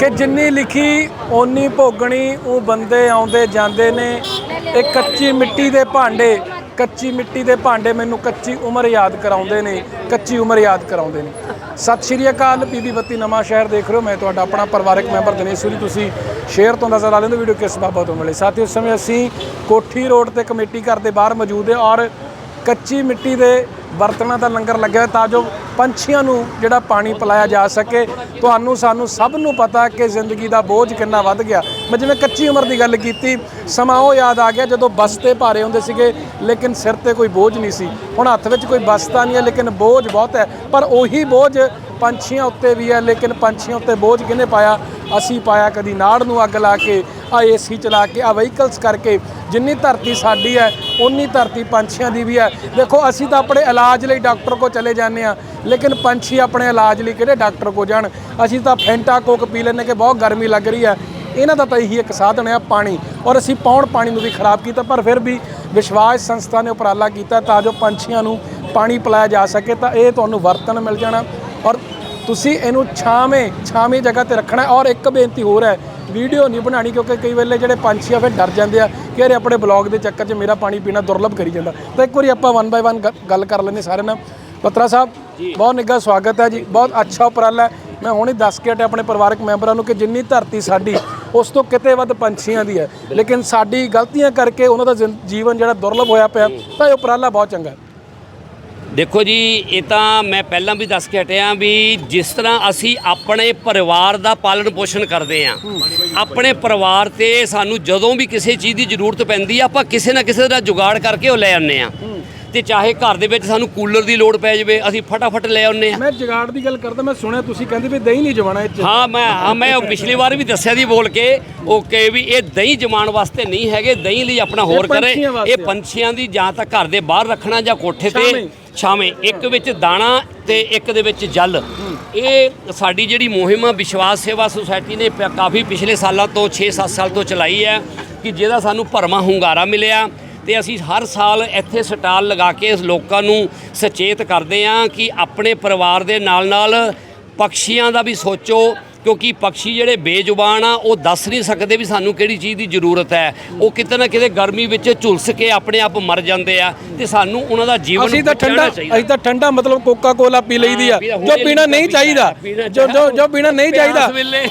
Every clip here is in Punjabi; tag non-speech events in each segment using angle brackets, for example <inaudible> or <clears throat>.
ਕਿ ਜਿੰਨੀ ਲਿਖੀ, ਓਨੀ ਭੋਗਣੀ, ਉਹ ਬੰਦੇ ਆਉਂਦੇ ਜਾਂਦੇ ਨੇ। ਇਹ ਕੱਚੀ ਮਿੱਟੀ ਦੇ ਭਾਂਡੇ, ਕੱਚੀ ਮਿੱਟੀ ਦੇ ਭਾਂਡੇ ਮੈਨੂੰ ਕੱਚੀ ਉਮਰ ਯਾਦ ਕਰਾਉਂਦੇ ਨੇ, ਕੱਚੀ ਉਮਰ ਯਾਦ ਕਰਾਉਂਦੇ ਨੇ। ਸਤਿ ਸ਼੍ਰੀ ਅਕਾਲ, ਬੀਬੀ ਬੱਤੀ ਨਵਾਂ ਸ਼ਹਿਰ ਦੇਖ ਰਹੇ ਹੋ। ਮੈਂ ਤੁਹਾਡਾ ਆਪਣਾ ਪਰਿਵਾਰਕ ਮੈਂਬਰ ਦਿਨੇਸ਼ ਸੂਰੀ। ਤੁਸੀਂ ਸ਼ੇਅਰ ਤੋਂ ਨਜ਼ਰ ਲਾ ਲੈਂਦੇ ਵੀਡੀਓ ਕਿਸ ਬਾਬਤ ਤੋਂ ਮਿਲੇ ਸਾਥੀ ਉਸ ਸਮੇਂ ਅਸੀਂ ਕੋਠੀ ਰੋਡ ਤੇ ਕਮੇਟੀ ਘਰ ਦੇ ਬਾਹਰ ਮੌਜੂਦ ਹੈ ਔਰ ਕੱਚੀ ਮਿੱਟੀ ਦੇ ਬਰਤਨਾਂ ਦਾ ਲੰਗਰ ਲੱਗਿਆ ਤਾਂ ਜੋ ਪੰਛੀਆਂ ਨੂੰ ਜਿਹੜਾ ਪਾਣੀ ਪਿਲਾਇਆ ਜਾ ਸਕੇ। ਤੁਹਾਨੂੰ, ਸਾਨੂੰ ਸਭ ਨੂੰ ਪਤਾ ਕਿ ਜ਼ਿੰਦਗੀ ਦਾ ਬੋਝ ਕਿੰਨਾ ਵੱਧ ਗਿਆ। ਮੈਂ ਜਿਵੇਂ ਕੱਚੀ ਉਮਰ ਦੀ ਗੱਲ ਕੀਤੀ, ਸਮਾਂ ਉਹ ਯਾਦ ਆ ਗਿਆ ਜਦੋਂ ਬਸਤੇ ਭਾਰੇ ਹੁੰਦੇ ਸੀਗੇ, ਲੇਕਿਨ ਸਿਰ ਤੇ ਕੋਈ ਬੋਝ ਨਹੀਂ ਸੀ। ਹੁਣ ਹੱਥ ਵਿੱਚ ਕੋਈ ਬਸਤਾ ਨਹੀਂ ਹੈ, ਲੇਕਿਨ ਬੋਝ ਬਹੁਤ ਹੈ। ਪਰ ਉਹੀ ਬੋਝ ਪੰਛੀਆਂ ਉੱਤੇ ਵੀ ਹੈ, ਲੇਕਿਨ ਪੰਛੀਆਂ ਉੱਤੇ ਬੋਝ ਕਿਹਨੇ ਪਾਇਆ? ਅਸੀਂ ਪਾਇਆ ਕਦੀ ਨਾੜ ਨੂੰ ਅੱਗ ਲਾ ਕੇ, ਆ ਏਸੀ ਚਲਾ ਕੇ, ਆ ਵਹੀਕਲਸ ਕਰਕੇ। ਜਿੰਨੀ ਧਰਤੀ ਸਾਡੀ ਹੈ ਉਨੀ ਧਰਤੀ ਪੰਛੀਆਂ ਦੀ ਵੀ ਹੈ। ਦੇਖੋ, ਅਸੀਂ ਤਾਂ ਆਪਣੇ ਇਲਾਜ ਲਈ ਡਾਕਟਰ ਕੋ ਚਲੇ ਜਾਂਦੇ ਆ ਲੇਕਿਨ ਪੰਛੀ ਆਪਣੇ ਇਲਾਜ ਲਈ ਕਿਹੜੇ ਡਾਕਟਰ ਕੋ ਜਾਣ? ਅਸੀਂ ਤਾਂ ਫੈਂਟਾ ਕੋਕ ਪੀ ਲੈਂਦੇ ਕਿ ਬਹੁਤ ਗਰਮੀ ਲੱਗ ਰਹੀ ਹੈ। ਇਹਨਾਂ ਦਾ ਤਾਂ ਇਹੀ ਇੱਕ ਸਾਧਨ ਹੈ ਪਾਣੀ। ਔਰ ਅਸੀਂ ਪੌਣ ਪਾਣੀ ਨੂੰ ਵੀ ਖਰਾਬ ਕੀਤਾ ਪਰ ਫਿਰ ਵੀ ਵਿਸ਼ਵਾਸ ਸੰਸਥਾ ਨੇ ਉਪਰਾਲਾ ਕੀਤਾ ਤਾਂ ਜੋ ਪੰਛੀਆਂ ਨੂੰ ਪਾਣੀ ਪਿਲਾਇਆ ਜਾ ਸਕੇ ਤਾਂ ਇਹ ਤੁਹਾਨੂੰ ਵਰਤਨ ਮਿਲ ਜਾਣਾ। ਔਰ ਤੁਸੀਂ ਇਹਨੂੰ ਛਾਵੇਂ ਛਾਵੇਂ ਜਗ੍ਹਾ ਤੇ ਰੱਖਣਾ। ਔਰ ਇੱਕ ਬੇਨਤੀ ਹੋਰ ਹੈ ਵੀਡੀਓ ਨਹੀਂ ਬਣਾਣੀ ਕਿਉਂਕਿ ਕਈ ਵੇਲੇ ਜਿਹੜੇ ਪੰਛੀ ਆ ਫਿਰ ਡਰ ਜਾਂਦੇ ਆ ਕਿ ਅਰੇ ਆਪਣੇ ਬਲੌਗ ਦੇ ਚੱਕਰ 'ਚ ਮੇਰਾ ਪਾਣੀ ਪੀਣਾ ਦੁਰਲਭ ਕਰੀ ਜਾਂਦਾ। ਤਾਂ ਇੱਕ ਵਾਰੀ ਆਪਾਂ ਵਨ ਬਾਈ ਵਨ ਗੱਲ ਕਰ ਲੈਂਦੇ ਸਾਰਿਆਂ ਨਾਲ। ਪਤਰਾ ਸਾਹਿਬ ਬਹੁਤ ਨਿੱਘਾ ਸਵਾਗਤ ਹੈ ਜੀ। ਬਹੁਤ ਅੱਛਾ ਉਪਰਾਲਾ ਹੈ। ਮੈਂ ਹੁਣੇ ਦੱਸ ਕੇ ਹਟਿਆ ਆਪਣੇ ਪਰਿਵਾਰਕ ਮੈਂਬਰਾਂ ਨੂੰ ਕਿ ਜਿੰਨੀ ਧਰਤੀ ਸਾਡੀ ਉਸ ਤੋਂ ਕਿਤੇ ਵੱਧ ਪੰਛੀਆਂ ਦੀ ਹੈ। ਲੇਕਿਨ ਸਾਡੀ ਗਲਤੀਆਂ ਕਰਕੇ ਉਹਨਾਂ ਦਾ ਜ਼ਿੰ- ਜੀਵਨ ਜਿਹੜਾ ਦੁਰਲਭ ਹੋਇਆ ਪਿਆ, ਤਾਂ ਇਹ ਉਪਰਾਲਾ ਬਹੁਤ ਚੰਗਾ ਹੈ। ਦੇਖੋ ਜੀ, ਇਹ ਤਾਂ ਮੈਂ ਪਹਿਲਾਂ ਵੀ ਦੱਸ ਕੇ ਹਟਿਆ ਵੀ ਜਿਸ ਤਰ੍ਹਾਂ ਅਸੀਂ ਆਪਣੇ ਪਰਿਵਾਰ ਦਾ ਪਾਲਣ ਪੋਸ਼ਣ ਕਰਦੇ ਆਂ ਆਪਣੇ ਪਰਿਵਾਰ ਤੇ ਸਾਨੂੰ ਜਦੋਂ ਵੀ ਕਿਸੇ ਚੀਜ਼ ਦੀ ਜ਼ਰੂਰਤ ਪੈਂਦੀ ਆ, ਆਪਾਂ ਕਿਸੇ ਨਾ ਕਿਸੇ ਦਾ ਜੁਗਾੜ ਕਰਕੇ ਉਹ ਲੈ ਆਉਂਦੇ ਆ ਤੇ ਚਾਹੇ ਘਰ ਦੇ ਵਿੱਚ ਸਾਨੂੰ ਕੂਲਰ ਦੀ ਲੋੜ ਪੈ ਜਾਵੇ ਅਸੀਂ ਫਟਾਫਟ ਲੈ ਆਉਂਦੇ ਆ ਮੈਂ ਜਗਾੜ ਦੀ ਗੱਲ ਕਰਦਾ ਮੈਂ ਸੁਣਿਆ ਤੁਸੀਂ ਕਹਿੰਦੇ ਵੀ ਦਹੀਂ ਨਹੀਂ ਜਵਾਣਾ ਇਹ 'ਚ ਹਾਂ ਮੈਂ ਹਾਂ ਮੈਂ ਉਹ ਪਿਛਲੀ ਵਾਰ ਵੀ ਦੱਸਿਆ ਦੀ ਬੋਲ ਕੇ ਉਹ ਕਿ ਵੀ ਇਹ ਦਹੀਂ ਜਮਾਉਣ ਵਾਸਤੇ ਨਹੀਂ ਹੈਗੇ ਦਹੀਂ ਲਈ ਆਪਣਾ ਹੋਰ ਕਰੇ। ਪੰਛੀਆਂ ਵਾਸਤੇ ਇਹ ਪੰਛੀਆਂ ਦੀ ਜਾਂ ਤਾਂ ਘਰ ਦੇ ਬਾਹਰ ਰੱਖਣਾ ਜਾਂ ਕੋਠੇ ਛਾਵੇਂ। ਤੇ ਛਾਵੇਂ। ਇੱਕ ਵਿੱਚ ਦਾਣਾ ਤੇ ਇੱਕ ਦੇ ਵਿੱਚ ਜਲ। ਇਹ ਸਾਡੀ ਜਿਹੜੀ ਮੁਹਿੰਮ ਆ ਵਿਸ਼ਵਾਸ ਸੇਵਾ ਸੁਸਾਇਟੀ ਨੇ ਪ- ਕਾਫੀ ਪਿਛਲੇ ਸਾਲਾਂ ਤੋਂ 6-7 ਸਾਲ ਤੋਂ ਚਲਾਈ ਹੈ ਕਿ ਜਿਹਦਾ ਸਾਨੂੰ ਭਰਮਾ ਹੁੰਗਾਰਾ ਮਿਲਿਆ। ਤੇ ਅਸੀਂ ਹਰ ਸਾਲ ਇੱਥੇ ਸਟਾਲ ਲਗਾ ਕੇ ਲੋਕਾਂ ਨੂੰ ਸੁਚੇਤ ਕਰਦੇ ਹਾਂ ਕਿ ਆਪਣੇ ਪਰਿਵਾਰ ਦੇ ਨਾਲ ਨਾਲ ਪੰਛੀਆਂ ਦਾ ਵੀ ਸੋਚੋ ਕਿਉਂਕਿ ਪੰਛੀ ਜਿਹੜੇ ਬੇਜ਼ੁਬਾਨ ਆ ਉਹ ਦੱਸ ਨਹੀਂ ਸਕਦੇ ਵੀ ਸਾਨੂੰ ਕਿਹੜੀ ਚੀਜ਼ ਦੀ ਜ਼ਰੂਰਤ ਹੈ। ਉਹ ਕਿਤੇ ਨਾ ਕਿਤੇ ਗਰਮੀ ਵਿੱਚ ਝੁਲਸ ਕੇ ਆਪਣੇ ਆਪ ਮਰ ਜਾਂਦੇ ਆ ਤੇ ਸਾਨੂੰ ਉਹਨਾਂ ਦਾ ਜੀਵਨ ਅਸੀਂ ਤਾਂ ਠੰਡਾ। ਅਸੀਂ ਤਾਂ ਠੰਡਾ ਮਤਲਬ ਕੋਕਾ ਕੋਲਾ ਪੀ ਲਈਦੀ ਆ। ਜੋ ਪੀਣਾ ਨਹੀਂ ਚਾਹੀਦਾ। ਜੋ ਜੋ ਜੋ ਪੀਣਾ ਨਹੀਂ ਚਾਹੀਦਾ।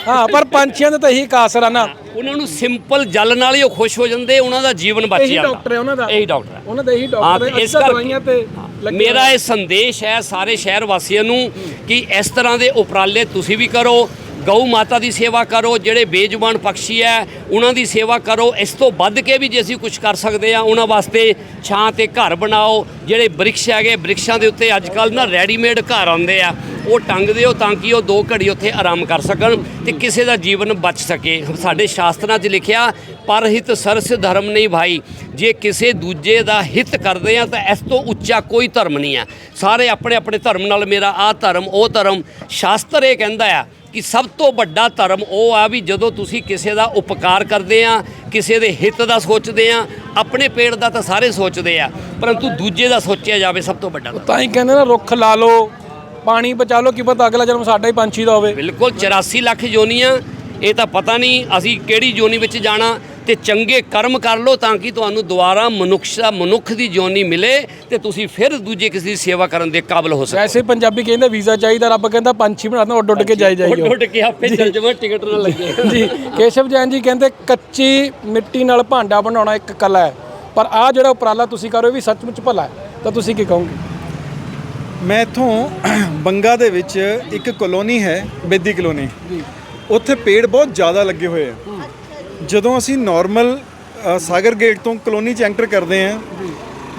ਹਾਂ ਪਰ ਪੰਛੀਆਂ ਦਾ ਤਾਂ ਇਹੀ ਕਾਸਰ ਆ ਨਾ। ਉਹਨਾਂ ਨੂੰ ਸਿੰਪਲ ਜਲ ਨਾਲ ਹੀ ਉਹ ਖੁਸ਼ ਹੋ ਜਾਂਦੇ ਉਹਨਾਂ ਦਾ ਜੀਵਨ ਬਚ ਇਹੀ ਜਾਂਦਾ। ਡਾਕਟਰ ਹੈ ਉਹਨਾਂ ਦਾ। ਇਹੀ ਡਾਕਟਰ ਹੈ। ਉਹਨਾਂ ਦਾ ਇਹੀ ਡਾਕਟਰ ਹੈ ਇਸ ਦਵਾਈਆਂ ਤੇ ਮੇਰਾ। ਇਹ ਸੰਦੇਸ਼ ਹੈ ਸਾਰੇ ਸ਼ਹਿਰ ਵਾਸੀਆਂ ਨੂੰ ਕਿ ਇਸ ਤਰ੍ਹਾਂ ਦੇ ਉਪਰਾਲੇ ਤੁਸੀਂ ਵੀ ਕਰੋ ਗਊ ਮਾਤਾ ਦੀ ਸੇਵਾ ਕਰੋ, ਜਿਹੜੇ ਬੇਜ਼ੁਬਾਨ ਪੰਛੀ ਹੈ, ਉਹਨਾਂ ਦੀ ਸੇਵਾ ਕਰੋ। ਇਸ ਤੋਂ ਵੱਧ ਕੇ ਵੀ ਜੇ ਅਸੀਂ ਕੁਝ ਕਰ ਸਕਦੇ ਆ ਉਹਨਾਂ ਵਾਸਤੇ ਛਾਂ ਤੇ ਘਰ ਬਣਾਓ। ਜਿਹੜੇ ਬ੍ਰਿਕਸ਼ ਹੈਗੇ, ਬ੍ਰਿਕਸ਼ਾਂ ਦੇ ਉੱਤੇ ਅੱਜ ਕੱਲ ਨਾ ਰੈਡੀਮੇਡ ਘਰ ਆਉਂਦੇ ਆ। ਉਹ ਟੰਗ ਦਿਓ ਤਾਂ ਕਿ ਉਹ ਦੋ ਘੜੀ ਉੱਥੇ ਆਰਾਮ ਕਰ ਸਕਣ ਤੇ ਕਿਸੇ ਦਾ ਜੀਵਨ ਬਚ ਸਕੇ। ਸਾਡੇ ਸ਼ਾਸਤਰਾਂ 'ਚ ਲਿਖਿਆ, ਪਰਹਿਤ ਸਰਸ ਧਰਮ ਨਹੀਂ ਭਾਈ। ਜੇ ਕਿਸੇ ਦੂਜੇ ਦਾ ਹਿੱਤ ਕਰਦੇ ਆ, ਤਾਂ ਇਸ ਤੋਂ ਉੱਚਾ ਕੋਈ ਧਰਮ ਨਹੀਂ ਆ ਸਾਰੇ ਆਪਣੇ ਆਪਣੇ ਧਰਮ ਨਾਲ ਮੇਰਾ ਆਹ ਧਰਮ, ਉਹ ਧਰਮ ਸ਼ਾਸਤਰ ਇਹ ਕਹਿੰਦਾ ਆ ਕਿ ਸਭ ਤੋਂ ਵੱਡਾ ਧਰਮ ਉਹ ਆ ਵੀ ਜਦੋਂ ਤੁਸੀਂ ਕਿਸੇ ਦਾ ਉਪਕਾਰ ਕਰਦੇ ਆ ਕਿਸੇ ਦੇ ਹਿੱਤ ਦਾ ਸੋਚਦੇ ਆ ਆਪਣੇ ਪੇਟ ਦਾ ਤਾਂ ਸਾਰੇ ਸੋਚਦੇ ਆ ਪਰੰਤੂ ਦੂਜੇ ਦਾ ਸੋਚਿਆ ਜਾਵੇ ਸਭ ਤੋਂ ਵੱਡਾ। ਤਾਂ ਹੀ ਕਹਿੰਦੇ ਨਾ ਰੁੱਖ ਲਾ ਲਓ ਪਾਣੀ ਬਚਾ ਲਓ ਕੀ ਪਤਾ ਅਗਲਾ ਜਨਮ ਸਾਡਾ ਹੀ ਪੰਛੀ ਦਾ ਹੋਵੇ ਬਿਲਕੁਲ 84 ਲੱਖ ਜੋਨੀਆਂ ਇਹ ਤਾਂ ਪਤਾ ਨਹੀਂ ਅਸੀਂ ਕਿਹੜੀ ਜੋਨੀ ਵਿੱਚ ਜਾਣਾ ਤੇ ਚੰਗੇ ਕਰਮ ਕਰ ਲਓ ਤਾਂ ਕਿ ਤੁਹਾਨੂੰ ਦੁਬਾਰਾ ਮਨੁੱਖਾ ਮਨੁੱਖ ਦੀ ਜੋਨੀ ਮਿਲੇ ਤੇ ਤੁਸੀਂ ਫਿਰ ਦੂਜੇ ਕਿਸੇ ਦੀ ਸੇਵਾ ਕਰਨ ਦੇ ਕਾਬਿਲ ਹੋ ਸਕੋ। ਵੈਸੇ ਪੰਜਾਬੀ ਕਹਿੰਦੇ ਵੀਜ਼ਾ ਚਾਹੀਦਾ ਰੱਬ ਕਹਿੰਦਾ ਪੰਛੀ ਬਣਾ ਦੋ ਉੱਡ ਉੱਡ ਕੇ ਜਾਈ ਜਾਈਓ। ਉੱਡ ਉੱਡ ਕੇ ਆਪੇ ਚੱਲ ਜਾਵਾਂ ਟਿਕਟ ਨਾ ਲੱਗੇ। <laughs> ਜੀ ਕੇਸ਼ਵ ਜੈਨ ਜੀ ਕਹਿੰਦੇ ਕੱਚੀ ਮਿੱਟੀ ਨਾਲ ਭਾਂਡਾ ਬਣਾਉਣਾ ਇੱਕ ਕਲਾ ਹੈ ਪਰ ਆ ਜਿਹੜਾ ਉਪਰਾਲਾ ਤੁਸੀਂ ਕਰ ਵੀ ਸੱਚਮੁੱਚ ਭਲਾ ਹੈ ਤਾਂ ਤੁਸੀਂ ਕੀ ਕਹੋਗੇ? ਮੈਂ ਇੱਥੋਂ <clears throat> ਬੰਗਾ ਦੇ ਵਿੱਚ ਇੱਕ ਕਲੋਨੀ ਹੈ ਬੇਦੀ ਕਲੋਨੀ। ਜੀ। ਉੱਥੇ ਪੇੜ ਬਹੁਤ ਜ਼ਿਆਦਾ ਲੱਗੇ ਹੋਏ ਆ। ਜਦੋਂ ਅਸੀਂ ਨਾਰਮਲ ਸਾਗਰ ਗੇਟ ਤੋਂ ਕਲੋਨੀ ਚ ਐਂਟਰ ਕਰਦੇ ਆ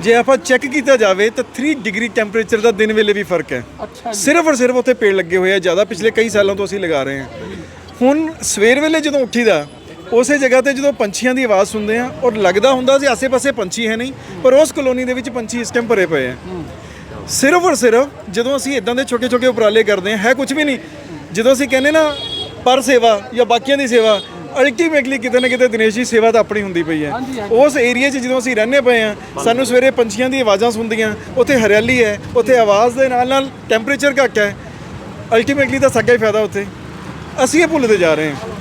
ਜੇ ਆਪਾਂ ਚੈੱਕ ਕੀਤਾ ਜਾਵੇ ਤਾਂ 3 ਡਿਗਰੀ ਟੈਂਪਰੇਚਰ ਦਾ ਦਿਨ ਵੇਲੇ ਵੀ ਫ਼ਰਕ ਹੈ। ਸਿਰਫ ਔਰ ਸਿਰਫ ਉੱਥੇ ਪੇੜ ਲੱਗੇ ਹੋਏ ਆ ਜ਼ਿਆਦਾ ਪਿਛਲੇ ਕਈ ਸਾਲਾਂ ਤੋਂ ਅਸੀਂ ਲਗਾ ਰਹੇ ਹਾਂ। ਹੁਣ ਸਵੇਰ ਵੇਲੇ ਜਦੋਂ ਉੱਠੀਦਾ ਉਸੇ ਜਗ੍ਹਾ ਤੇ ਜਦੋਂ ਪੰਛੀਆਂ ਦੀ ਆਵਾਜ਼ ਸੁਣਦੇ ਆ ਔਰ ਲੱਗਦਾ ਹੁੰਦਾ ਸੀ ਆਸੇ-ਪਾਸੇ ਪੰਛੀ ਹੈ ਨਹੀਂ ਪਰ ਉਸ ਕਲੋਨੀ ਦੇ ਵਿੱਚ ਪੰਛੀ ਇਸ ਟਾਈਮ ਭਰੇ ਪਏ ਆ। ਸਿਰਫ ਔਰ ਸਿਰਫ ਜਦੋਂ ਅਸੀਂ ਇਦਾਂ ਦੇ ਛੋਟੇ-ਛੋਟੇ ਉਪਰਾਲੇ ਕਰਦੇ ਹਾਂ ਹੈ ਕੁਝ ਵੀ ਨਹੀਂ। ਜਦੋਂ ਅਸੀਂ ਕਹਿੰਦੇ ਨਾ ਪਰ ਸੇਵਾ ਜਾਂ ਬਾਕੀਆਂ ਦੀ ਸੇਵਾ ਅਲਟੀਮੇਟਲੀ ਕਿਤੇ ਨਾ ਕਿਤੇ ਦਿਨੇਸ਼ ਜੀ ਸੇਵਾ ਤਾਂ ਆਪਣੀ ਹੁੰਦੀ ਪਈ ਹੈ। ਉਸ ਏਰੀਆ 'ਚ ਜਦੋਂ ਅਸੀਂ ਰਹਿੰਦੇ ਪਏ ਆ ਸਾਨੂੰ ਸਵੇਰੇ ਪੰਛੀਆਂ ਦੀ ਆਵਾਜ਼ਾਂ ਸੁਣਦੀਆਂ ਉੱਥੇ ਹਰਿਆਲੀ ਹੈ ਉੱਥੇ ਆਵਾਜ਼ ਦੇ ਨਾਲ ਨਾਲ ਟੈਂਪਰੇਚਰ ਘੱਟ ਹੈ। ਅਲਟੀਮੇਟਲੀ ਤਾਂ ਸਾਡਾ ਹੀ ਫਾਇਦਾ ਉੱਥੇ। ਅਸੀਂ ਇਹ ਭੁੱਲਦੇ ਜਾ ਰਹੇ ਹਾਂ।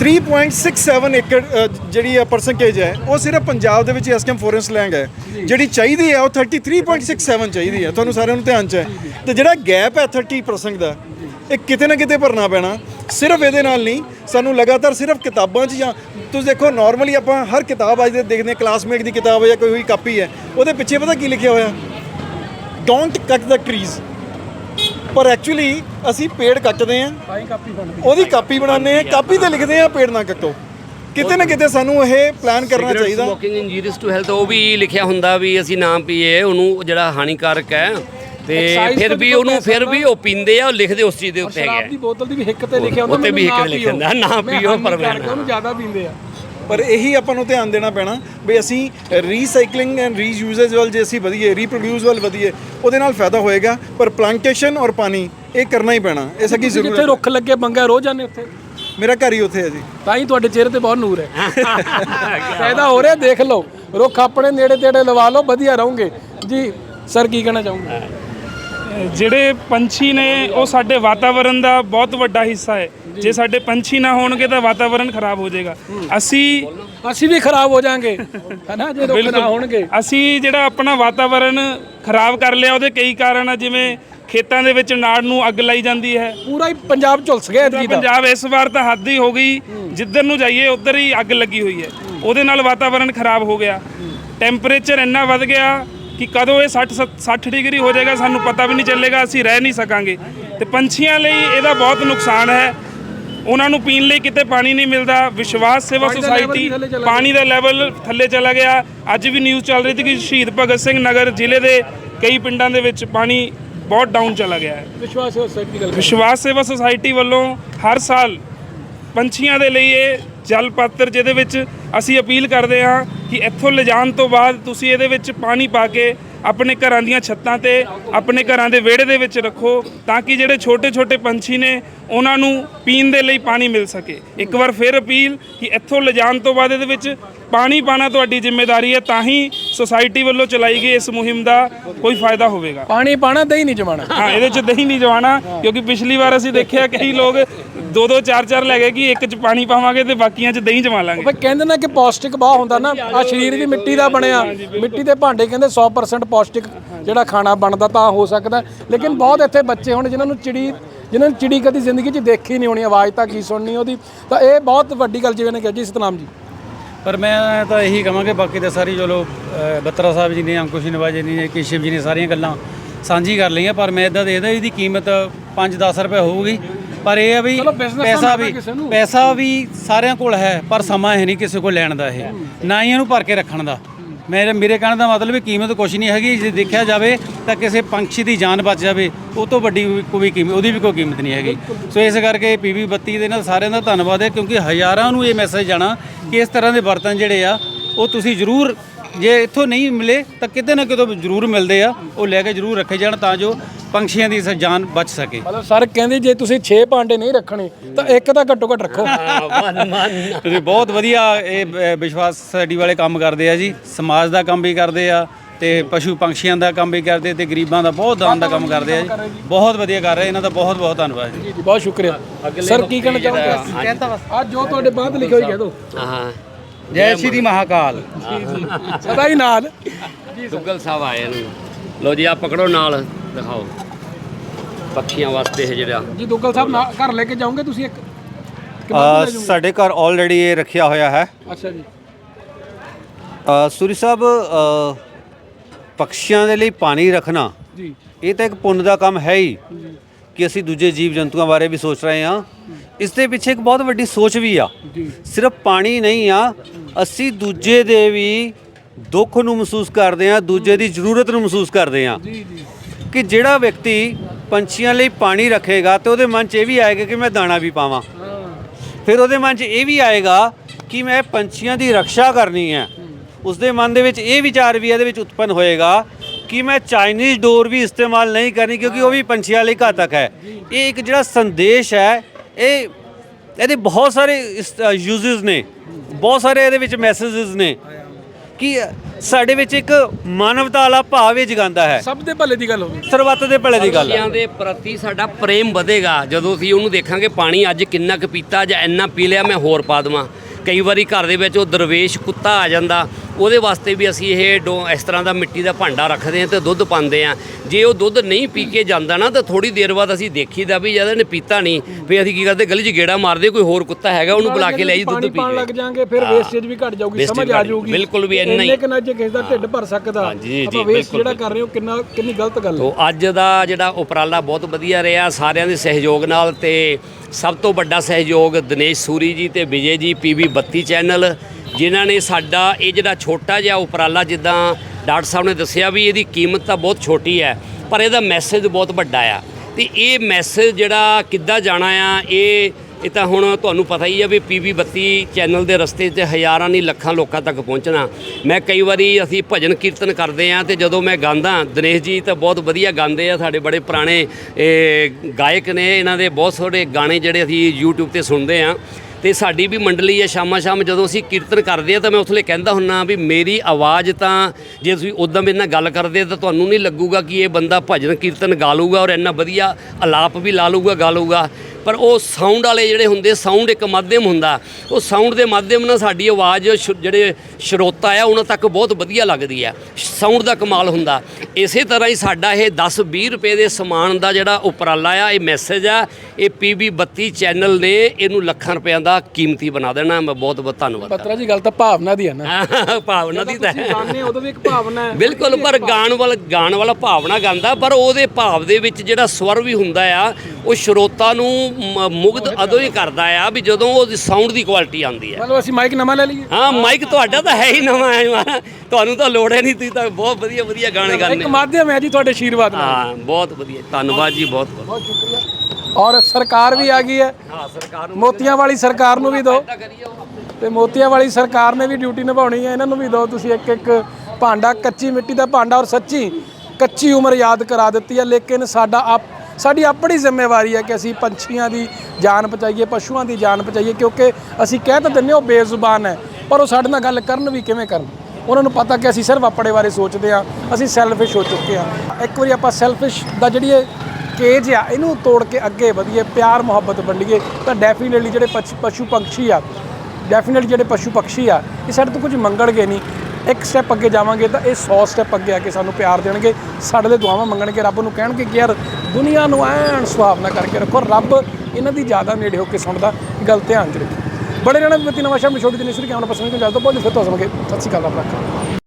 3.67 ਏਕੜ ਅ, ਜਿਹੜੀ ਆ ਪਰਸੈਂਟੇਜ ਹੈ ਉਹ ਸਿਰਫ ਪੰਜਾਬ ਦੇ ਵਿੱਚ ਇਸ ਟਾਈਮ ਫੋਰਨ ਸਲੈਂਗ ਹੈ। ਜਿਹੜੀ ਚਾਹੀਦੀ ਹੈ ਉਹ 33.67 ਚਾਹੀਦੀ ਹੈ। ਤੁਹਾਨੂੰ ਸਾਰਿਆਂ ਨੂੰ ਧਿਆਨ 'ਚ ਹੈ। ਤੇ ਜਿਹੜਾ ਗੈਪ ਹੈ 30% ਦਾ ਇਹ ਕਿਤੇ ਨਾ ਕਿਤੇ ਭਰਨਾ ਪੈਣਾ। ਸਿਰਫ ਇਹਦੇ ਨਾਲ ਨਹੀਂ ਸਾਨੂੰ ਲਗਾਤਾਰ ਸਿਰਫ ਕਿਤਾਬਾਂ 'ਚ ਜਾਂ ਤੁਸੀਂ ਦੇਖੋ ਨਾਰਮਲੀ ਆਪਾਂ ਹਰ ਕਿਤਾਬ ਅੱਜ ਦੇ ਦੇਖਦੇ ਹਾਂ ਕਲਾਸਮੇਟ ਦੀ ਕਿਤਾਬ ਹੈ ਜਾਂ ਕੋਈ ਹੋਈ ਕਾਪੀ ਹੈ ਉਹਦੇ ਪਿੱਛੇ ਪਤਾ ਕੀ ਲਿਖਿਆ ਹੋਇਆ? ਡੋਂਟ ਕੱਟ ਦ ਟਰੀਜ਼ ਪਰ ਐਕਚੁਅਲੀ ਅਸੀਂ ਪੇੜ ਕੱਟਦੇ ਬਣਦੀ ਉਹਦੀ ਕਾਪੀ ਬਣਾਉਂਦੇ ਆ ਕਾਪੀ ਤੇ ਲਿਖਦੇ ਆ ਪੇੜ ਨਾ ਕੱਟੋ। ਕਿਤੇ ਨਾ ਕਿਤੇ ਸਾਨੂੰ ਇਹ ਪਲਾਨ ਕਰਨਾ ਚਾਹੀਦਾ। ਸਮੋਕਿੰਗ ਇੰਜਰੀਸ ਟੂ ਹੈਲਥ ਉਹ ਵੀ ਲਿਖਿਆ ਹੁੰਦਾ ਵੀ ਅਸੀਂ ਨਾ ਪੀਏ ਉਹਨੂੰ ਜਿਹੜਾ ਹਾਨੀਕਾਰਕ ਹੈ। ਤੇ ਫਿਰ ਵੀ ਉਹਨੂੰ ਫਿਰ ਵੀ ਉਹ ਪੀਂਦੇ ਆ ਉਹ ਲਿਖਦੇ ਉਸ ਚੀਜ਼ ਦੇ ਉੱਤੇ ਸ਼ਰਾਬ ਹੈਗਾ ਦੀ ਬੋਤਲ ਦੀ ਵੀ ਹਿੱਕ ਤੇ ਲਿਖਿਆ ਹੁੰਦਾ ਉੱਤੇ ਵੀ ਹਿੱਕ ਤੇ ਲਿਖਿਆ ਹੁੰਦਾ, ਨਾ ਪੀਓ, ਪਰ ਮੈਂ ਉਹਨੂੰ ਜ਼ਿਆਦਾ ਪੀਂਦੇ ਆ। ਪਰ ਇਹੀ ਆਪਾਂ ਨੂੰ ਧਿਆਨ ਦੇਣਾ ਪੈਣਾ ਵੀ ਅਸੀਂ ਰੀਸਾਈਕਲਿੰਗ ਐਂਡ ਰੀਯੂਜ਼ੇਜ ਵੱਲ ਜੇ ਅਸੀਂ ਵਧੀਏ ਰੀਪਰੋਡਿਊਸ ਵੱਲ ਵਧੀਏ ਉਹਦੇ ਨਾਲ ਫਾਇਦਾ ਹੋਏਗਾ ਪਰ ਪਲਾਂਟੇਸ਼ਨ ਔਰ ਪਾਣੀ ਇਹ ਕਰਨਾ ਹੀ ਪੈਣਾ ਇਹ ਸਕੀ ਜਿੱਥੇ ਜ਼ਰੂਰ ਰੁੱਖ ਲੱਗੇ ਬੰਗਾ ਰੋਜ਼ ਜਾਂਦੇ ਉੱਥੇ? ਮੇਰਾ ਘਰ ਹੀ ਉੱਥੇ ਹੈ ਜੀ। ਤਾਂ ਹੀ ਤੁਹਾਡੇ ਚਿਹਰੇ ਤੇ ਬਹੁਤ ਨੂਰ ਹੈ। <laughs> ਫਾਇਦਾ ਹੋ ਰਿਹਾ ਦੇਖ ਲਓ। ਰੁੱਖ ਆਪਣੇ ਨੇੜੇ ਤੇੜੇ ਲਵਾ ਲਓ ਵਧੀਆ ਰਹੋਗੇ। ਜੀ ਸਰ ਕੀ ਕਹਿਣਾ ਚਾਹੋਗੇ? ਜਿਹੜੇ ਪੰਛੀ ਨੇ ਉਹ ਸਾਡੇ ਵਾਤਾਵਰਣ ਦਾ ਬਹੁਤ ਵੱਡਾ ਹਿੱਸਾ ਹੈ। ਜੇ ਸਾਡੇ ਪੰਛੀ ਨਾ ਹੋਣਗੇ ਤਾਂ ਵਾਤਾਵਰਣ ਖਰਾਬ ਹੋ ਜਾਏਗਾ। ਅਸੀਂ ਅਸੀਂ ਵੀ ਖਰਾਬ ਹੋ ਜਾਾਂਗੇ। ਹਨਾ ਜੇ ਰੁੱਖ ਨਾ ਹੋਣਗੇ। ਅਸੀਂ ਜਿਹੜਾ ਆਪਣਾ ਵਾਤਾਵਰਣ ਖਰਾਬ ਕਰ ਲਿਆ ਉਹਦੇ ਕਈ ਕਾਰਨ ਆ ਜਿਵੇਂ ਖੇਤਾਂ ਦੇ ਵਿੱਚ ਨਾੜ ਨੂੰ ਅੱਗ ਲਾਈ ਜਾਂਦੀ ਹੈ। ਪੂਰਾ ਹੀ ਪੰਜਾਬ ਝੁਲਸ ਗਿਆ ਜੀ ਪੰਜਾਬ ਇਸ ਵਾਰ ਤਾਂ ਹੱਦ ਹੀ ਹੋ ਗਈ। ਜਿੱਧਰ ਨੂੰ ਜਾਈਏ ਉੱਧਰ ਹੀ ਅੱਗ ਲੱਗੀ ਹੋਈ ਹੈ। ਉਹਦੇ ਨਾਲ ਵਾਤਾਵਰਣ ਖਰਾਬ ਹੋ ਗਿਆ। ਟੈਂਪਰੇਚਰ ਇੰਨਾ ਵੱਧ ਗਿਆ ਕਿ ਕਦੋਂ ਇਹ 60 60 ਡਿਗਰੀ ਹੋ ਜਾਏਗਾ ਸਾਨੂੰ ਪਤਾ ਵੀ ਨਹੀਂ ਚੱਲੇਗਾ ਅਸੀਂ ਰਹਿ ਨਹੀਂ ਸਕਾਂਗੇ। ਤੇ ਪੰਛੀਆਂ ਲਈ ਇਹਦਾ ਬਹੁਤ ਨੁਕਸਾਨ ਹੈ। ਉਹਨਾਂ ਨੂੰ ਪੀਣ ਲਈ ਕਿਤੇ ਪਾਣੀ ਨਹੀਂ ਮਿਲਦਾ ਵਿਸ਼ਵਾਸ ਸੇਵਾ ਸੁਸਾਇਟੀ ਪਾਣੀ ਦਾ ਲੈਵਲ ਥੱਲੇ ਚਲਾ ਗਿਆ। ਅੱਜ ਵੀ ਨਿਊਜ਼ ਚੱਲ ਰਹੀ ਸੀ ਕਿ ਸ਼ਹੀਦ ਭਗਤ ਸਿੰਘ ਨਗਰ ਜ਼ਿਲ੍ਹੇ ਦੇ ਕਈ ਪਿੰਡਾਂ ਦੇ ਵਿੱਚ ਪਾਣੀ ਬਹੁਤ ਡਾਊਨ ਚਲਾ ਗਿਆ ਹੈ। ਵਿਸ਼ਵਾਸ ਸਰ ਦੀ ਗੱਲ ਵਿਸ਼ਵਾਸ ਸੇਵਾ ਸੁਸਾਇਟੀ ਵੱਲੋਂ ਹਰ ਸਾਲ ਪੰਛੀਆਂ ਦੇ ਲਈ ਇਹ ਜਲ ਪਾਤਰ ਜਿਹਦੇ ਵਿੱਚ ਅਸੀਂ ਅਪੀਲ ਕਰਦੇ ਹਾਂ ਕਿ ਇੱਥੋਂ ਲਿਜਾਣ ਤੋਂ ਬਾਅਦ ਤੁਸੀਂ ਇਹਦੇ ਵਿੱਚ ਪਾਣੀ ਪਾ ਕੇ ਆਪਣੇ ਘਰਾਂ ਦੀਆਂ ਛੱਤਾਂ ਤੇ ਆਪਣੇ ਘਰਾਂ ਦੇ ਵਿਹੜੇ ਦੇ ਵਿੱਚ ਰੱਖੋ ਤਾਂ ਕਿ ਜਿਹੜੇ ਛੋਟੇ-ਛੋਟੇ ਪੰਛੀ ਨੇ, ਉਹਨਾਂ ਨੂੰ ਪੀਣ ਦੇ ਲਈ ਪਾਣੀ ਮਿਲ ਸਕੇ। ਇੱਕ ਵਾਰ ਫਿਰ ਅਪੀਲ ਕਿ ਇੱਥੋਂ ਲਿਜਾਣ ਤੋਂ ਬਾਅਦ ਇਹਦੇ ਵਿੱਚ ਪਾਣੀ ਪਾਣਾ ਤੁਹਾਡੀ ਜ਼ਿੰਮੇਵਾਰੀ ਹੈ ਤਾਂ ਹੀ ਸੁਸਾਇਟੀ ਵੱਲੋਂ ਚਲਾਈ ਗਈ ਇਸ ਮੁਹਿੰਮ ਦਾ ਕੋਈ ਫਾਇਦਾ ਹੋਵੇਗਾ। ਪਾਣੀ ਪਾਣਾ ਦਹੀਂ ਨਹੀਂ ਜਮਾਣਾ ਹਾਂ ਇਹਦੇ ਚ ਦਹੀਂ ਨਹੀਂ ਜਵਾਣਾ ਕਿਉਂਕਿ ਪਿਛਲੀ ਵਾਰ ਅਸੀਂ ਦੇਖਿਆ ਕਈ ਲੋਕ ਦੋ ਦੋ ਚਾਰ ਚਾਰ ਲੈ ਗਏ ਕਿ ਇੱਕ ਚ ਪਾਣੀ ਪਾਵਾਂਗੇ ਤੇ ਬਾਕੀਆਂ ਚ ਦਹੀਂ ਜਮਾ ਲਾਂਗੇ। ਬਈ ਕਹਿੰਦੇ ਨਾ ਕਿ ਪੌਸ਼ਟਿਕ ਬਾਹ ਹੁੰਦਾ ਨਾ ਆ ਸਰੀਰ ਵੀ ਮਿੱਟੀ ਦਾ ਬਣਿਆ। ਮਿੱਟੀ ਦੇ ਭਾਂਡੇ ਕਹਿੰਦੇ 100% ਪੌਸ਼ਟਿਕ ਜਿਹੜਾ ਖਾਣਾ ਬਣਦਾ ਤਾਂ ਹੋ ਸਕਦਾ। ਲੇਕਿਨ ਬਹੁਤ ਇੱਥੇ ਬੱਚੇ ਹੁਣ ਜਿਨ੍ਹਾਂ ਨੂੰ ਚਿੜੀ ਜਿਨ੍ਹਾਂ ਨੂੰ ਚਿੜੀ ਕਦੀ ਜ਼ਿੰਦਗੀ 'ਚ ਦੇਖੀ ਨਹੀਂ ਹੋਣੀ ਆਵਾਜ਼ ਤਾਂ ਕੀ ਸੁਣਨੀ ਉਹਦੀ। ਤਾਂ ਇਹ ਬਹੁਤ ਵੱਡੀ ਗੱਲ ਜਿਵੇਂ ਨੇ ਕਿਹਾ ਜੀ ਸਤਨਾਮ ਜੀ। ਪਰ ਮੈਂ ਤਾਂ ਇਹੀ ਕਹਾਂਗੇ ਬਾਕੀ ਤਾਂ ਸਾਰੀ ਚਲੋ ਬੱਤਰਾ ਸਾਹਿਬ ਜੀ ਨੇ ਅੰਕੁਸ਼ ਨਵਾਜ ਜੀ ਨੇ ਕੇਸ਼ਵ ਜੀ ਨੇ ਸਾਰੀਆਂ ਗੱਲਾਂ ਸਾਂਝੀ ਕਰ ਲਈਆਂ ਪਰ ਮੈਂ ਇਦਾਂ ਦੇਖਦਾ ਇਹਦੀ ਕੀਮਤ 5-10 ਰੁਪਏ ਹੋਊਗੀ। ਪਰ ਇਹ ਆ ਵੀ ਪੈਸਾ ਵੀ। ਪੈਸਾ ਵੀ ਸਾਰਿਆਂ ਕੋਲ ਹੈ ਪਰ ਸਮਾਂ ਹੈ ਨਹੀਂ ਕਿਸੇ ਕੋਲ ਲੈਣ ਦਾ ਇਹ। ਨਾ ਹੀ ਇਹਨੂੰ ਭਰ ਕੇ ਰੱਖਣ ਦਾ। ਮੇਰੇ ਮੇਰੇ ਕਹਿਣ ਦਾ ਮਤਲਬ ਵੀ ਕੀਮਤ ਕੁਛ ਨਹੀਂ ਹੈਗੀ ਜੇ ਦੇਖਿਆ ਜਾਵੇ ਤਾਂ ਕਿਸੇ ਪੰਛੀ ਦੀ ਜਾਨ ਬਚ ਜਾਵੇ ਉਹ ਤੋਂ ਵੱਡੀ ਕੋਈ ਕੀਮਤ ਉਹਦੀ ਵੀ ਕੋਈ ਕੀਮਤ ਨਹੀਂ ਹੈਗੀ। ਸੋ ਇਸ ਕਰਕੇ ਪੀਵੀ 32 ਦੇ ਨਾਲ ਸਾਰਿਆਂ ਦਾ ਧੰਨਵਾਦ ਹੈ ਕਿਉਂਕਿ ਹਜ਼ਾਰਾਂ ਨੂੰ ਇਹ ਮੈਸੇਜ ਜਾਣਾ ਕਿ ਇਸ ਤਰ੍ਹਾਂ ਦੇ ਬਰਤਨ ਜਿਹੜੇ ਆ ਉਹ ਤੁਸੀਂ ਜ਼ਰੂਰ ਜੇ ਇੱਥੋਂ ਨਹੀਂ ਮਿਲੇ ਤਾਂ ਕਿਤੇ ਨਾ ਕਿਤੇ ਜ਼ਰੂਰ ਮਿਲਦੇ ਆ ਉਹ ਲੈ ਕੇ ਜ਼ਰੂਰ ਰੱਖੇ ਜਾਣ ਤਾਂ ਜੋ ਪੰਛੀਆਂ ਦੀ ਜਾਨ ਬਚ ਸਕੇ। ਮਤਲਬ ਸਰ ਕਹਿੰਦੇ ਜੇ ਤੁਸੀਂ 6 ਭਾਂਡੇ ਨਹੀਂ ਰੱਖਣੇ ਤਾਂ ਇੱਕ ਤਾਂ ਘੱਟੋ ਘੱਟ ਰੱਖੋ। ਤੁਸੀਂ ਬਹੁਤ ਵਧੀਆ ਇਹ ਵਿਸ਼ਵਾਸ ਸਾਡੀ ਵਾਲੇ ਕੰਮ ਕਰਦੇ ਆ ਜੀ। ਸਮਾਜ ਦਾ ਕੰਮ ਵੀ ਕਰਦੇ ਆ ਤੇ ਪਸ਼ੂ ਪੰਛੀਆਂ ਦਾ ਕੰਮ ਵੀ ਕਰਦੇ ਤੇ ਗਰੀਬਾਂ ਦਾ ਬਹੁਤ ਦਾਨ ਦਾ ਕੰਮ ਕਰਦੇ ਆ ਜੀ। ਬਹੁਤ ਵਧੀਆ ਕਰ ਰਹੇ ਇਹਨਾਂ ਦਾ ਬਹੁਤ ਬਹੁਤ ਧੰਨਵਾਦ ਜੀ। ਬਹੁਤ ਸ਼ੁਕਰੀਆ। ਸਰ ਕੀ ਕਹਿਣਾ ਚਾਹੋਗੇ? ਅੱਜ ਜੋ ਤੁਹਾਡੇ ਬਾਅਦ ਲਿਖਿਆ ਹੋਈ ਕਹਿ ਦਿਓ। ਹਾਂ। ਜੈ ਸ਼੍ਰੀ ਮਹਾਕਾਲ। ਸਦਾ ਹੀ ਨਾਲ। ਦੁੱਗਲ ਸਾਹਿਬ ਆਏ ਨੇ। ਲੋ ਜੀ ਆ ਪਕੜੋ ਨਾਲ ਦਿਖਾਓ। ਪੱਖੀਆਂ ਵਾਸਤੇ ਇਹ ਜਿਹੜਾ। ਜੀ ਦੁੱਗਲ ਸਾਹਿਬ ਨਾਲ ਘਰ ਲੈ ਕੇ ਜਾਓਗੇ ਤੁਸੀਂ ਇੱਕ? ਕਿ ਬਾਅਦ ਅ, ਲੈ ਜਾਓਗੇ? ਸਾਡੇ ਘਰ ਆਲਰੇਡੀ ਇਹ ਰੱਖਿਆ ਹੋਇਆ ਹੈ। ਅੱਛਾ ਜੀ। ਅ, ਸੂਰੀ ਸਾਹਿਬ ਅ, ਪਕਸ਼ੀਆਂ ਦੇ ਲਈ ਪਾਣੀ ਰੱਖਣਾ ਜੀ। ਇਹ ਤਾਂ ਇੱਕ ਪੁੰਨ ਦਾ ਕੰਮ ਹੈ ਹੀ ਕਿ ਅਸੀਂ ਦੂਜੇ ਜੀਵ ਜੰਤੂਆਂ ਬਾਰੇ ਵੀ ਸੋਚ ਰਹੇ ਹਾਂ। ਇਸ ਦੇ ਪਿੱਛੇ ਇੱਕ ਬਹੁਤ ਵੱਡੀ ਸੋਚ ਵੀ ਆ। ਜੀ। ਸਿਰਫ ਪਾਣੀ ਨਹੀਂ ਆ ਅਸੀਂ ਦੂਜੇ ਦੇ ਵੀ ਦੁੱਖ ਨੂੰ ਮਹਿਸੂਸ ਕਰਦੇ ਹਾਂ ਦੂਜੇ ਦੀ ਜ਼ਰੂਰਤ ਨੂੰ ਮਹਿਸੂਸ ਕਰਦੇ ਹਾਂ। ਕਿ ਜਿਹੜਾ ਵਿਅਕਤੀ ਪੰਛੀਆਂ ਲਈ ਪਾਣੀ ਰੱਖੇਗਾ ਤੇ ਉਹਦੇ ਮਨ 'ਚ ਇਹ ਵੀ ਆਏਗਾ ਕਿ ਮੈਂ ਦਾਣਾ ਵੀ ਪਾਵਾਂ। ਫਿਰ ਉਹਦੇ ਮਨ 'ਚ ਇਹ ਵੀ ਆਏਗਾ ਕਿ ਮੈਂ ਪੰਛੀਆਂ ਦੀ ਰੱਖਿਆ ਕਰਨੀ ਹੈ। ਉਸਦੇ ਮਨ ਦੇ ਵਿੱਚ ਇਹ ਵਿਚਾਰ ਵੀ ਇਹਦੇ ਵਿੱਚ ਉਤਪੰਨ ਹੋਏਗਾ ਕਿ ਮੈਂ ਚਾਈਨੀਜ਼ ਡੋਰ ਵੀ ਇਸਤੇਮਾਲ ਨਹੀਂ ਕਰਨੀ ਕਿਉਂਕਿ ਉਹ ਵੀ ਪੰਛੀਆਂ ਲਈ ਘਾਤਕ ਹੈ। ਇਹ ਇੱਕ ਜਿਹੜਾ ਸੰਦੇਸ਼ ਹੈ ਇਹ ਇਹਦੇ ਬਹੁਤ ਸਾਰੇ ਯੂਜ਼ਸ ਨੇ। ਬਹੁਤ ਸਾਰੇ ਇਹਦੇ ਵਿੱਚ ਮੈਸੇजेस ਨੇ ਕਿ ਸਾਡੇ ਵਿੱਚ ਇੱਕ ਮਾਨਵਤਾ ਵਾਲਾ ਭਾਵ ਇਹ ਜਗਾਉਂਦਾ ਹੈ। ਸਭ ਦੇ ਭਲੇ ਦੀ ਗੱਲ ਹੋਵੇ ਸਰਬੱਤ ਦੇ ਭਲੇ ਦੀ ਗੱਲ ਹੈ। ਪੰਛੀਆਂ ਦੇ ਪ੍ਰਤੀ ਸਾਡਾ ਪ੍ਰੇਮ ਵਧੇਗਾ। ਜਦੋਂ ਅਸੀਂ ਉਹਨੂੰ ਦੇਖਾਂਗੇ ਪਾਣੀ ਅੱਜ ਕਿੰਨਾ ਕੁ ਪੀਤਾ ਜਾਂ ਇੰਨਾ ਪੀ ਲਿਆ ਮੈਂ ਹੋਰ ਪਾ ਦੇਵਾਂ। ਕਈ ਵਾਰੀ ਘਰ ਦੇ ਵਿੱਚ ਉਹ ਦਰਵੇਸ਼ ਕੁੱਤਾ ਆ ਜਾਂਦਾ ਉਹਦੇ ਵਾਸਤੇ ਵੀ ਅਸੀਂ ਇਹ ਡੋ ਇਸ ਤਰ੍ਹਾਂ ਦਾ ਮਿੱਟੀ ਦਾ ਭਾਂਡਾ ਰੱਖਦੇ ਹਾਂ ਤੇ ਦੁੱਧ ਪਾਉਂਦੇ ਹਾਂ। ਜੇ ਉਹ ਦੁੱਧ ਨਹੀਂ ਪੀ ਕੇ ਜਾਂਦਾ ਨਾ ਤਾਂ ਥੋੜੀ ਦੇਰ ਬਾਅਦ ਅਸੀਂ ਦੇਖੀਦਾ ਵੀ ਜਦ ਇਹਨੇ ਪੀਤਾ ਨਹੀਂ ਫਿਰ ਅਸੀਂ ਕੀ ਕਰਦੇ ਗਲੀ 'ਚ ਗੇੜਾ ਮਾਰਦੇ ਕੋਈ ਹੋਰ ਕੁੱਤਾ ਹੈਗਾ ਉਹਨੂੰ ਬੁਲਾ ਕੇ ਲੈ ਜੀ ਦੁੱਧ ਪੀ ਪਾਣ ਲੱਗ ਕੇ ਜਾਾਂਗੇ ਫਿਰ ਹਾਂ। ਵੇਸਟੇਜ ਵੀ ਘਟ ਜਾਊਗੀ Wastage ਸਮਝ ਆ ਘੱਟ ਜਾਊਗੀ। ਬਿਲਕੁਲ ਵੀ ਇੰਨਾ ਹੀ। ਇੰਨੇ ਕੁ ਨਾਲ ਜੇ ਕਿਸੇ ਦਾ ਢਿੱਡ ਭਰ ਸਕਦਾ ਹਾਂ, ਜੀ, ਜੀ, ਆਪਾਂ ਵੇਸਟ ਬਿਲਕੁਲ, ਜਿਹੜਾ ਕਰ ਰਹੇ ਹੋ ਕਿੰਨਾ ਕਿੰਨੀ ਗਲਤ ਗੱਲ ਹੈ। ਤੋ ਅੱਜ ਦਾ ਜਿਹੜਾ ਉਪਰਾਲਾ ਬਹੁਤ ਵਧੀਆ ਰਿਹਾ ਸਾਰਿਆਂ ਦੇ ਸਹਿਯੋਗ ਨਾਲ ਤੇ ਸਭ ਤੋਂ ਵੱਡਾ ਸਹਿਯੋਗ ਦਿਨੇਸ਼ ਸੂਰੀ ਜੀ ਤੇ ਵਿਜੇ ਜੀ ਪੀਬੀ 32 ਚੈਨਲ ਜਿਨ੍ਹਾਂ ਨੇ ਸਾਡਾ ਇਹ ਜਿਹੜਾ ਛੋਟਾ ਜਿਹਾ ਉਪਰਾਲਾ, ਜਿੱਦਾਂ ਡਾਕਟਰ ਸਾਹਿਬ ਨੇ ਦੱਸਿਆ ਵੀ ਇਹਦੀ ਕੀਮਤ ਤਾਂ ਬਹੁਤ ਛੋਟੀ ਹੈ, ਪਰ ਇਹਦਾ ਮੈਸੇਜ ਬਹੁਤ ਵੱਡਾ ਆ। ਤੇ ਇਹ ਮੈਸੇਜ ਜਿਹੜਾ ਕਿੱਦਾਂ ਜਾਣਾ ਆ, ਇਹ ਇਹ ਤਾਂ ਹੁਣ ਤੁਹਾਨੂੰ ਪਤਾ ਹੀ ਆ ਵੀ ਪੀਬੀ 32 ਚੈਨਲ ਦੇ ਰਸਤੇ 'ਚ ਹਜ਼ਾਰਾਂ ਨਹੀਂ ਲੱਖਾਂ ਲੋਕਾਂ ਤੱਕ ਪਹੁੰਚਣਾ। ਮੈਂ ਕਈ ਵਾਰੀ ਅਸੀਂ ਭਜਨ ਕੀਰਤਨ ਕਰਦੇ ਆ ਤੇ ਜਦੋਂ ਮੈਂ ਗਾਉਂਦਾ, ਦਿਨੇਸ਼ ਜੀ ਤਾਂ ਬਹੁਤ ਵਧੀਆ ਗਾਉਂਦੇ ਆ, ਸਾਡੇ ਬੜੇ ਪੁਰਾਣੇ ਗਾਇਕ ਨੇ, ਇਹਨਾਂ ਦੇ ਬਹੁਤ ਸਾਰੇ ਗਾਣੇ ਜਿਹੜੇ ਅਸੀਂ YouTube ਤੇ ਸੁਣਦੇ ਆ ਤੇ ਸਾਡੀ ਵੀ ਮੰਡਲੀ ਹੈ ਸ਼ਾਮਾਂ ਸ਼ਾਮ ਜਦੋਂ ਅਸੀਂ ਕੀਰਤਨ ਕਰਦੇ ਆ ਤਾਂ ਮੈਂ ਉਸਲੇ ਕਹਿੰਦਾ ਹੁੰਨਾ ਵੀ ਮੇਰੀ ਆਵਾਜ਼ ਤਾਂ ਜੇ ਤੁਸੀਂ ਉਦਾਂ ਮੇਰੇ ਨਾਲ ਗੱਲ ਕਰਦੇ ਤਾਂ ਤੁਹਾਨੂੰ ਨਹੀਂ ਲੱਗੂਗਾ ਕਿ ਇਹ ਬੰਦਾ ਭਜਨ ਕੀਰਤਨ ਗਾ ਲੂਗਾ ਔਰ ਇੰਨਾ ਵਧੀਆ ਅਲਾਪ ਵੀ ਲਾ ਲੂਗਾ, ਗਾ ਲੂਗਾ। ਪਰ ਉਹ ਸਾਊਂਡ ਵਾਲੇ ਜਿਹੜੇ ਹੁੰਦੇ ਸਾਊਂਡ ਇੱਕ ਮਾਧਿਅਮ ਹੁੰਦਾ। ਉਹ ਸਾਊਂਡ ਦੇ ਮਾਧਿਅਮ ਨਾਲ ਸਾਡੀ ਆਵਾਜ਼ ਸ਼- ਜਿਹੜੇ ਸਰੋਤਾ ਆ ਉਹਨਾਂ ਤੱਕ ਬਹੁਤ ਵਧੀਆ ਲੱਗਦੀ ਆ। ਸਾਊਂਡ ਦਾ ਕਮਾਲ ਹੁੰਦਾ। ਇਸੇ ਤਰ੍ਹਾਂ ਹੀ ਸਾਡਾ ਇਹ 10 20 ਰੁਪਏ ਦੇ ਸਮਾਨ ਦਾ ਜਿਹੜਾ ਉਪਰਾਲਾ ਆ ਇਹ ਮੈਸੇਜ ਆ ਇਹ ਪੀਬੀ 32 ਚੈਨਲ ਨੇ ਇਹਨੂੰ ਲੱਖਾਂ ਰੁਪਇਆਂ ਦਾ ਕੀਮਤੀ ਬਣਾ ਦੇਣਾ। ਮੈਂ ਬਹੁਤ ਬਹੁਤ ਧੰਨਵਾਦ ਪਤਰਾ ਜੀ ਗੱਲ ਤਾਂ ਭਾਵਨਾ ਦੀ ਹੈ ਨਾ। <laughs> ਭਾਵਨਾ ਦੀ ਤਾਂ ਹੈ। ਗਾਣੇ ਉਦੋਂ ਵੀ ਇੱਕ ਭਾਵਨਾ ਹੈ। ਬਿਲਕੁਲ ਪਰ ਗਾਣ ਵਾਲਾ ਗਾਣ ਵਾਲਾ ਭਾਵਨਾ ਗਾਉਂਦਾ ਪਰ ਉਹਦੇ ਭਾਵ ਦੇ ਵਿੱਚ ਜਿਹੜਾ ਸਵਰ ਵੀ ਹੁੰਦਾ ਆ ਉਹ ਸਰੋਤਾ ਨੂੰ ਮੁਗਧ ਅਦੋਂ ਹੀ ਕਰਦਾ ਆ ਵੀ ਜਦੋਂ ਉਹਦੀ ਸਾਊਂਡ ਦੀ ਕੁਆਲਿਟੀ ਆਉਂਦੀ ਹੈ ਮਤਲਬ ਅਸੀਂ ਮਾਈਕ ਨਵਾਂ ਲੈ ਲਈਏ? ਹਾਂ ਮਾਈਕ ਤੁਹਾਡਾ ਤਾਂ ਹੈ ਹੀ ਨਵਾਂ ਹੈ ਤੁਹਾਨੂੰ ਤਾਂ ਲੋੜ ਹੈ ਨਹੀਂ ਤੁਸੀਂ ਤਾਂ ਬਹੁਤ ਵਧੀਆ ਵਧੀਆ ਗਾਣੇ ਇੱਕ ਗਾਉਂਦੇ ਮਾਧਿਅਮ ਹੈ ਜੀ ਤੁਹਾਡੇ ਆਸ਼ੀਰਵਾਦ ਨਾਲ। ਹਾਂ ਬਹੁਤ ਵਧੀਆ। ਧੰਨਵਾਦ ਜੀ ਬਹੁਤ ਬਹੁਤ। ਸ਼ੁਕਰੀਆ। ਔਰ ਸਰਕਾਰ ਵੀ ਆ ਗਈ ਹੈ। ਹਾਂ ਸਰਕਾਰ ਨੂੰ ਮੋਤੀਆਂ ਵਾਲੀ ਸਰਕਾਰ ਨੂੰ ਵੀ ਦਿਓ ਤਾਂ ਮੋਤੀਆਂ ਵਾਲੀ ਸਰਕਾਰ ਨੇ ਵੀ ਡਿਊਟੀ ਨਿਭਾਉਣੀ ਹੈ ਇਹਨਾਂ ਨੂੰ ਵੀ ਦਿਓ ਤੁਸੀਂ ਇੱਕ ਇੱਕ ਭਾਂਡਾ ਕੱਚੀ ਮਿੱਟੀ ਦਾ ਭਾਂਡਾ ਔਰ ਸੱਚੀ ਕੱਚੀ ਉਮਰ ਯਾਦ ਕਰਾ ਦਿੱਤੀ ਹੈ ਲੇਕਿਨ ਸਾਡਾ ਆਪ ਸਾਡੀ ਆਪਣੀ ਜ਼ਿੰਮੇਵਾਰੀ ਹੈ ਕਿ ਅਸੀਂ ਪੰਛੀਆਂ ਦੀ ਜਾਨ ਬਚਾਈਏ, ਪਸ਼ੂਆਂ ਦੀ ਜਾਨ ਬਚਾਈਏ, ਕਿਉਂਕਿ ਅਸੀਂ ਕਹਿ ਤਾਂ ਦਿੰਦੇ ਹਾਂ ਉਹ ਬੇਜ਼ੁਬਾਨ ਹੈ, ਪਰ ਉਹ ਸਾਡੇ ਨਾਲ ਗੱਲ ਕਰਨ ਵੀ ਕਿਵੇਂ ਕਰਨ? ਉਹਨਾਂ ਨੂੰ ਪਤਾ ਕਿ ਅਸੀਂ ਸਿਰਫ ਆਪਣੇ ਬਾਰੇ ਸੋਚਦੇ ਹਾਂ, ਅਸੀਂ ਸੈਲਫਿਸ਼ ਹੋ ਚੁੱਕੇ ਹਾਂ। ਇੱਕ ਵਾਰੀ ਆਪਾਂ ਸੈਲਫਿਸ਼ ਦਾ ਜਿਹੜੀ ਇਹ ਕੇਜ ਆ, ਇਹਨੂੰ ਤੋੜ ਕੇ ਅੱਗੇ ਵਧੀਏ, ਪਿਆਰ, ਮੁਹੱਬਤ ਵੰਡੀਏ, ਤਾਂ ਡੈਫੀਨੇਟਲੀ ਜਿਹੜੇ ਪਛ- ਪਸ਼ੂ ਪੰਛੀ ਆ ਡੈਫੀਨੇਟਲੀ ਜਿਹੜੇ ਪਸ਼ੂ ਪੰਛੀ ਆ, ਇਹ ਸਾਡੇ ਤੋਂ ਕੁਝ ਮੰਗਣਗੇ ਨਹੀਂ। ਇੱਕ ਸਟੈਪ ਅੱਗੇ ਜਾਵਾਂਗੇ ਤਾਂ ਇਹ 100 ਸਟੈਪ ਅੱਗੇ ਆ ਕੇ ਸਾਨੂੰ ਪਿਆਰ ਦੇਣਗੇ। ਸਾਡੇ ਲਈ ਦੁਆਵਾਂ ਮੰਗਣਗੇ, ਰੱਬ ਨੂੰ ਕਹਿਣਗੇ ਕਿ ਯਾਰ ਦੁਨੀਆ ਨੂੰ ਐਨ ਸੁਹਾਵਨਾ ਕਰਕੇ ਰੱਖੋ, ਰੱਬ ਇਹਨਾਂ ਦੀ ਜ਼ਿਆਦਾ ਨੇੜੇ ਹੋ ਕੇ ਸੁਣਦਾ ਗੱਲ ਧਿਆਨ ਚ ਰੱਖੋ। ਬੜੇ ਰਹਿਣਾ ਬਿਤੀ ਨਵਾਂ ਸ਼ਾਮ ਛੋਟੀ ਜਿਹੀ ਨਿਸਰੀ ਕਿਉਂ ਨਾ ਪਸੰਦ ਕਰ ਦੋ ਬਹੁਤ ਫਿਰ ਤੋਂ ਸਮਗੇ ਸਤਿ ਸ਼੍ਰੀ ਅਕਾਲ ਆਪਣਾ